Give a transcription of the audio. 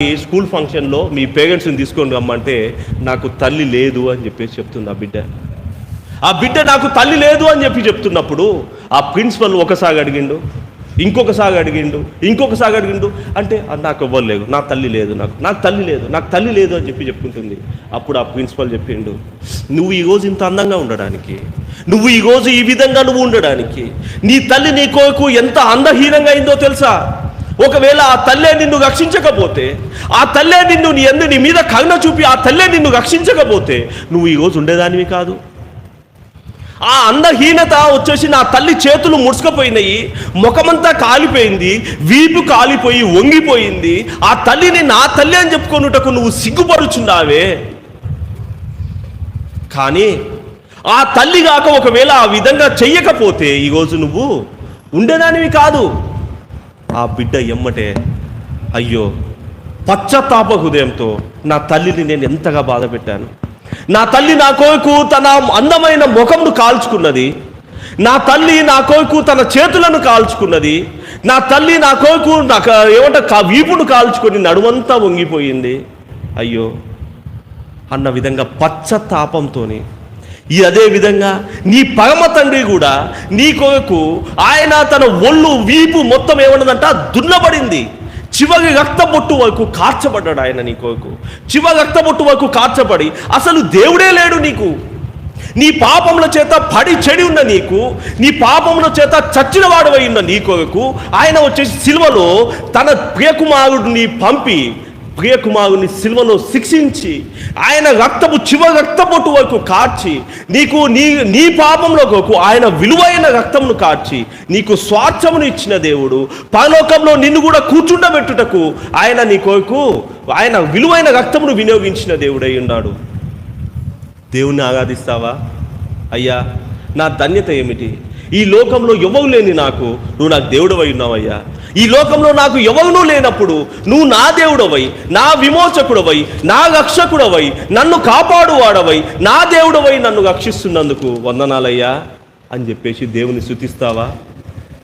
ఈ స్కూల్ ఫంక్షన్లో మీ పేరెంట్స్ని తీసుకొని రమ్మంటే నాకు తల్లి లేదు అని చెప్పేసి చెప్తుంది ఆ బిడ్డ. ఆ బిడ్డ నాకు తల్లి లేదు అని చెప్పి చెప్తున్నప్పుడు ఆ ప్రిన్సిపల్ ఒకసారి అడిగిండు ఇంకొకసారి అడిగిండు ఇంకొకసారి అడిగిండు అంటే "అది నాకు ఎవ్వరు లేదు నా తల్లి లేదు నాకు నాకు తల్లి లేదు నాకు తల్లి లేదు అని చెప్పి చెప్పుకుంటుంది అప్పుడు ఆ ప్రిన్సిపల్ చెప్పిండు నువ్వు ఈరోజు ఇంత అందంగా ఉండడానికి నువ్వు ఈరోజు ఈ విధంగా నువ్వు ఉండడానికి నీ తల్లి నీ కొరకు ఎంత అందహీనంగా అయిందో తెలుసా? ఒకవేళ ఆ తల్లే నిన్ను రక్షించకపోతే ఆ తల్లే నిన్ను నీ ఎందు నీ మీద కరుణ చూపి ఆ తల్లే నిన్ను రక్షించకపోతే నువ్వు ఈరోజు ఉండేదానివి కాదు. ఆ అందహీనత వచ్చేసి నా తల్లి చేతులు ముడుచుకుపోయినాయి ముఖమంతా కాలిపోయింది వీపు కాలిపోయి వంగిపోయింది ఆ తల్లిని నా తల్లి అని చెప్పుకొనుటకు నువ్వు సిగ్గుపరుచున్నావే కానీ ఆ తల్లి కాక ఒకవేళ ఆ విధంగా చెయ్యకపోతే ఈరోజు నువ్వు ఉండేదానివి కాదు. ఆ బిడ్డ ఎమ్మటే అయ్యో పశ్చాత్తాప హృదయంతో నా తల్లిని నేను ఎంతగా బాధ పెట్టాను. నా తల్లి నా కొరకు తన అందమైన ముఖమును కాల్చుకున్నది. నా తల్లి నా కొరకు తన చేతులను కాల్చుకున్నది. నా తల్లి నా కొరకు నాకు ఏమంట వీపును కాల్చుకొని నడుమంతా వంగిపోయింది. అయ్యో అన్న విధంగా పశ్చాత్తాపంతోని ఈ అదే విధంగా నీ పరమ తండ్రి కూడా నీ కొరకు ఆయన తన ఒళ్ళు వీపు మొత్తం ఏమన్నదంట? దున్నబడింది. చివరి రక్తబొట్టు వరకు కార్చబడ్డాడు ఆయన నీ కొరకు. చివరి రక్తబొట్టు వరకు కార్చబడి అసలు దేవుడే లేడు నీకు. నీ పాపముల చేత పడి చెడి ఉన్న నీకు నీ పాపముల చేత చచ్చిన వాడవై ఉన్న నీ కొరకు ఆయన వచ్చేసి సిల్వలో తన ప్రియకుమారుడిని పంపి ప్రియకుమారుని సిల్వలో శిక్షించి ఆయన రక్తపు చివ రక్తపోటు వరకు కార్చి నీకు నీ నీ పాపంలో కొరకు ఆయన విలువైన రక్తమును కార్చి నీకు స్వార్థమును ఇచ్చిన దేవుడు పరలోకంలో నిన్ను కూడా కూర్చుండబెట్టుటకు ఆయన నీ కొరకు ఆయన విలువైన రక్తమును వినియోగించిన దేవుడై ఉన్నాడు. దేవుణ్ణి ఆరాధిస్తావా? అయ్యా నా ధన్యత ఏమిటి? ఈ లోకంలో ఎవరు లేని నాకు నువ్వు నాకు దేవుడవై ఉన్నావయ్యా. ఈ లోకంలో నాకు ఎవరునూ లేనప్పుడు నువ్వు నా దేవుడవై నా విమోచకుడవై నా రక్షకుడవై నన్ను కాపాడువాడవై నా దేవుడవై నన్ను రక్షిస్తున్నందుకు వందనాలయ్యా అని చెప్పేసి దేవుని శుతిస్తావా